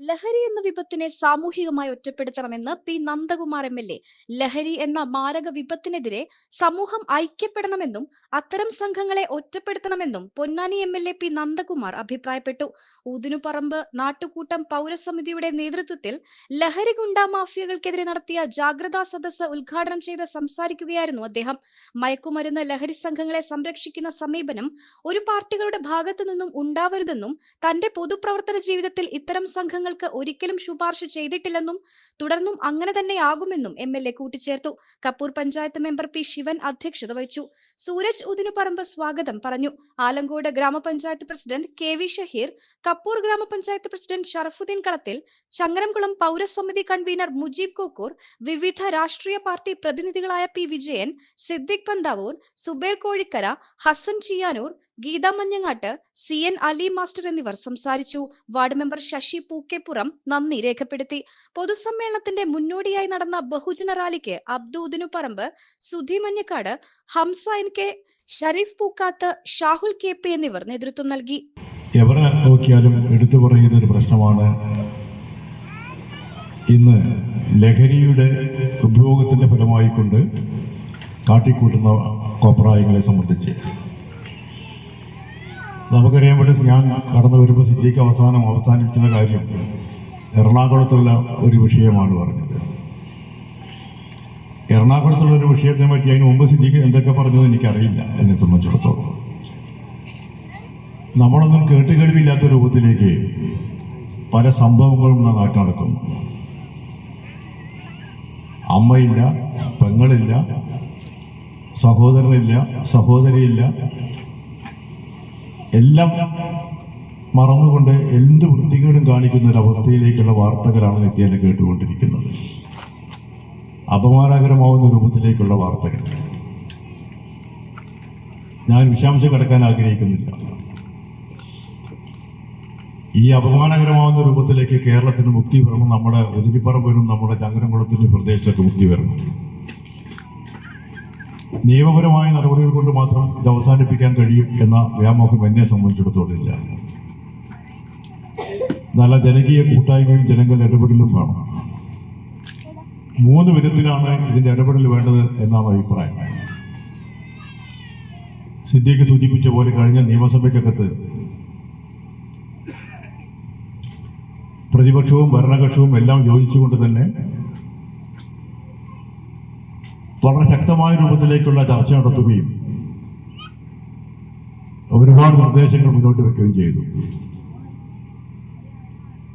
ലഹരി എന്ന വിപത്തിനെ സാമൂഹികമായി ഒറ്റപ്പെടുത്തണമെന്ന് P Nandakumar M L A. ലഹരി എന്ന മാരക വിപത്തിനെതിരെ സമൂഹം ഐക്യപ്പെടണമെന്നും അത്തരം സംഘങ്ങളെ ഒറ്റപ്പെടുത്തണമെന്നും Ponnani M L A P Nandakumar അഭിപ്രായപ്പെട്ടു. ഊതിനുപറമ്പ് നാട്ടുകൂട്ടം പൗരസമിതിയുടെ നേതൃത്വത്തിൽ ലഹരി ഗുണ്ട മാഫിയകൾക്കെതിരെ നടത്തിയ ജാഗ്രതാ സദസ്സ് ഉദ്ഘാടനം ചെയ്ത് സംസാരിക്കുകയായിരുന്നു അദ്ദേഹം. മയക്കുമരുന്ന് ലഹരി സംഘങ്ങളെ സംരക്ഷിക്കുന്ന സമീപനം ഒരു പാർട്ടികളുടെ ഭാഗത്തു നിന്നും ഉണ്ടാവരുതെന്നും തന്റെ പൊതുപ്രവർത്തന ജീവിതത്തിൽ ഇത്തരം സംഘങ്ങൾക്ക് ഒരിക്കലും ശുപാർശ ചെയ്തിട്ടില്ലെന്നും തുടർന്നും അങ്ങനെ തന്നെയാകുമെന്നും എം എൽ എ കൂട്ടിച്ചേർത്തു. കപ്പൂർ പഞ്ചായത്ത് മെമ്പർ പി ശിവൻ അധ്യക്ഷത വഹിച്ചു. സൂരജ് ഉദിനുപറമ്പ് സ്വാഗതം പറഞ്ഞു. ആലങ്കോട് ഗ്രാമപഞ്ചായത്ത് president K V Shaheer Kappur ഗ്രാമപഞ്ചായത്ത് പ്രസിഡന്റ് ഷറഫുദ്ദീൻ കളത്തിൽ ചങ്ങരംകുളം പൗരസമിതി കൺവീനർ മുജീബ് കോക്കൂർ വിവിധ രാഷ്ട്രീയ പാർട്ടി പ്രതിനിധികളായ പി വിജയൻ സിദ്ദിഖ് പന്താവൂർ സുബേർ കോഴിക്കര ഹസൻ ചിയാനൂർ ഗീത മഞ്ഞങ്ങാട്ട് സി എൻ അലി മാസ്റ്റർ എന്നിവർ സംസാരിച്ചു. വാർഡ് മെമ്പർ ശശി പൂക്കേപ്പുറം നന്ദി രേഖപ്പെടുത്തി. പൊതുസമ്മേളനത്തിന്റെ മുന്നോടിയായി നടന്ന ബഹുജന റാലിക്ക് Abdu Paramba Sudhi Manjakkad Hamza N K Sharif Pookkath Shahul K P എന്നിവർ നേതൃത്വം നൽകി. എവരെ നോക്കിയാലും എടുത്തു പറയുന്ന ഒരു പ്രശ്നമാണ്. ഇന്ന് ലഹരിയുടെ ഉപയോഗത്തിന്റെ ഫലമായിക്കൊണ്ട് കാട്ടിക്കൂട്ടുന്ന കോപ്രായങ്ങളെ സംബന്ധിച്ച്. നമുക്കറിയാൻ പറ്റും ഞാൻ കടന്നു വരുമ്പോൾ സിദ്ധിക്ക് അവസാനം അവസാനിക്കുന്ന കാര്യം എറണാകുളത്തുള്ള ഒരു വിഷയമാണ് പറഞ്ഞത്. എറണാകുളത്തുള്ള ഒരു വിഷയത്തെ പറ്റി അതിന് മുമ്പ് സിദ്ധിക്ക് എന്തൊക്കെ പറഞ്ഞത് എനിക്കറിയില്ല എന്നെ സംബന്ധിച്ചിടത്തോളം. നമ്മളൊന്നും കേട്ടുകഴിവില്ലാത്ത രൂപത്തിലേക്ക് പല സംഭവങ്ങളും നാം നടക്കുന്നു അമ്മയില്ല പെങ്ങളില്ല സഹോദരനില്ല സഹോദരിയില്ല എല്ലാം മറന്നുകൊണ്ട് എന്ത് വൃത്തികേടും കാണിക്കുന്ന ഒരു അവസ്ഥയിലേക്കുള്ള വാർത്തകളാണ് നിത്യേന കേട്ടുകൊണ്ടിരിക്കുന്നത്. അപമാനകരമാവുന്ന രൂപത്തിലേക്കുള്ള വാർത്തകൾ. ഞാൻ വിശാംശം കിടക്കാൻ ആഗ്രഹിക്കുന്നില്ല. ഈ അപമാനകരമാവുന്ന രൂപത്തിലേക്ക് കേരളത്തിന് മുക്തി വരണം നമ്മുടെ ഒരുതിപ്പറമ്പിനും നമ്മുടെ ചങ്ങരംകുളത്തിന്റെ പ്രദേശത്തൊക്കെ മുക്തി വരണം. നിയമപരമായ നടപടികൾ കൊണ്ട് മാത്രം ഇത് അവസാനിപ്പിക്കാൻ കഴിയും എന്ന വ്യാമോഹം എന്നെ സംബന്ധിച്ചിടത്തോളില്ല നല്ല ജനകീയ കൂട്ടായ്മയും ജനങ്ങളുടെ ഇടപെടലും വേണം മൂന്ന് വിധത്തിലാണ് ഇതിന്റെ ഇടപെടൽ വേണ്ടത് എന്നാണ് അഭിപ്രായം. സിദ്ധിക്ക് സൂചിപ്പിച്ച പോലെ കഴിഞ്ഞ നിയമസഭയ്ക്കകത്ത് പ്രതിപക്ഷവും ഭരണകക്ഷവും എല്ലാം യോജിച്ചുകൊണ്ട് തന്നെ വളരെ ശക്തമായ രൂപത്തിലേക്കുള്ള ചർച്ച നടത്തുകയും ഒരുപാട് നിർദ്ദേശങ്ങൾ മുന്നോട്ട് വെക്കുകയും ചെയ്തു.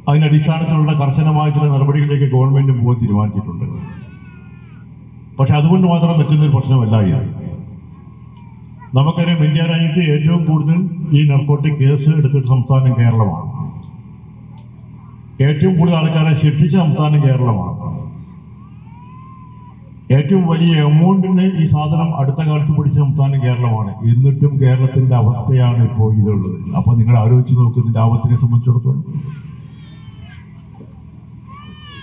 അതിനടിസ്ഥാനത്തിലുള്ള കർശനമായ ചില നടപടികളിലേക്ക് ഗവൺമെന്റ് പോകാൻ തീരുമാനിച്ചിട്ടുണ്ട്. പക്ഷെ അതുകൊണ്ട് മാത്രം നിൽക്കുന്ന ഒരു പ്രശ്നമല്ല ഇത്. നമുക്കറിയാം ഇന്ത്യ രാജ്യത്ത് ഏറ്റവും കൂടുതൽ ഈ നർക്കോട്ടിക് കേസ് എടുത്തിട്ട് സംസ്ഥാനം കേരളമാണ്. ഏറ്റവും കൂടുതൽ ആൾക്കാരെ ശിക്ഷിച്ച സംസ്ഥാനം കേരളമാണ്. ഏറ്റവും വലിയ എമൗണ്ടിന് ഈ സാധനം അടുത്ത കാലത്ത് പിടിച്ച സംസ്ഥാനം കേരളമാണ്. എന്നിട്ടും കേരളത്തിന്റെ അവസ്ഥയാണ് ഇപ്പോൾ ഇതുള്ളത്. അപ്പൊ നിങ്ങൾ ആലോചിച്ച് നോക്കുന്ന ലാഭത്തിനെ സംബന്ധിച്ചിടത്തോളം.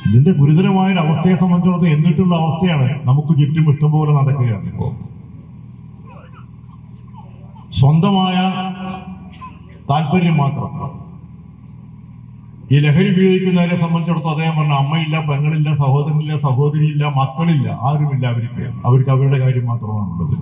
ഇതിന്റെ ഗുരുതരമായ അവസ്ഥയെ സംബന്ധിച്ചിടത്തോളം എന്നിട്ടുള്ള അവസ്ഥയാണ് നമുക്ക് ചുറ്റും ഇഷ്ടംപോലെ നടക്കുകയാണ് ഇപ്പോൾ സ്വന്തമായ താല്പര്യം മാത്രം. ഈ ലഹരി ഉപയോഗിക്കുന്നവരെ സംബന്ധിച്ചിടത്തോളം അദ്ദേഹം പറഞ്ഞു അമ്മയില്ല പെങ്ങളില്ല സഹോദരനില്ല സഹോദരിയില്ല മക്കളില്ല ആരുമില്ല അവർക്ക്. അവർക്ക് അവരുടെ കാര്യം മാത്രമാണുള്ളത്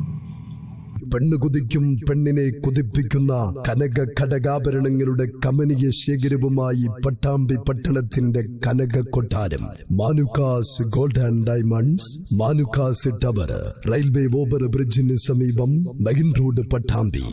പെണ്ണ് കുതിക്കും പെണ്ണിനെ കുതിപ്പിക്കുന്ന കനക ഘടകാഭരണങ്ങളുടെ കമനീയ ശേഖരവുമായി പട്ടാമ്പി പട്ടണത്തിന്റെ കനക കൊട്ടാരം. Manukkas gold and diamonds Manukkas tower railway over ബ്രിഡ്ജിന് സമീപം മെയിൻ റോഡ് പട്ടാമ്പി.